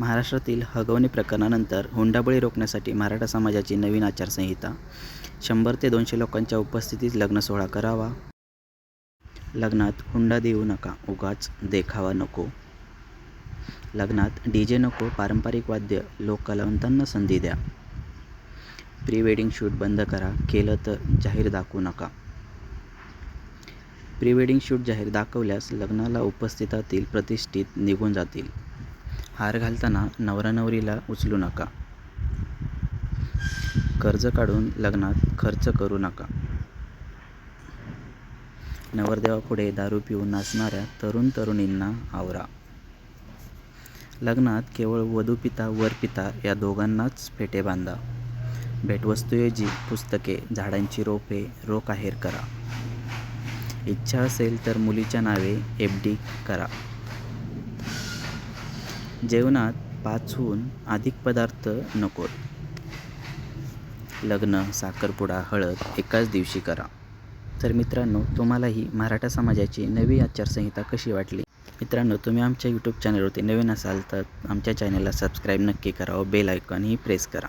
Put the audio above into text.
महाराष्ट्रातील हगवणे प्रकरणानंतर हुंडाबळी रोखण्यासाठी मराठा समाजाची नवीन आचारसंहिता. शंभर ते दोनशे लोकांच्या उपस्थितीत लग्न सोहळा करावा. लग्नात हुंडा देऊ नका उगाच देखावा नको. लग्नात डी जे नको पारंपरिक वाद्य लोककलावंतांना संधी द्या. प्री वेडिंग शूट बंद करा केलं तर जाहीर दाखवू नका. प्री वेडिंग शूट जाहीर दाखवल्यास लग्नाला उपस्थितातील प्रतिष्ठित निघून जातील. हार घालताना नवरा नवरीला उचलू नका. कर्ज काढून लग्नात खर्च करू नका. नवरदेवापुढे दारू पिऊन नाचणाऱ्या तरुण तरुणींना आवरा. लग्नात केवळ वधुपिता वर पिता या दोघांनाच फेटे बांधा. भेटवस्तूऐवजी पुस्तके झाडांची रोपे रोख आहेर करा. इच्छा असेल तर मुलीच्या नावे एफ डी करा. जेवणात पाचहून अधिक पदार्थ नकोत लग्न साखरपुडा हळद एकाच दिवशी करा. तर मित्रांनो तुम्हालाही मराठा समाजाची नवी आचारसंहिता कशी वाटली? मित्रांनो तुम्ही आमच्या यूट्यूब चॅनलवरती नवीन असाल तर आमच्या चॅनलला सबस्क्राईब नक्की करा व बेल आयकॉनही प्रेस करा.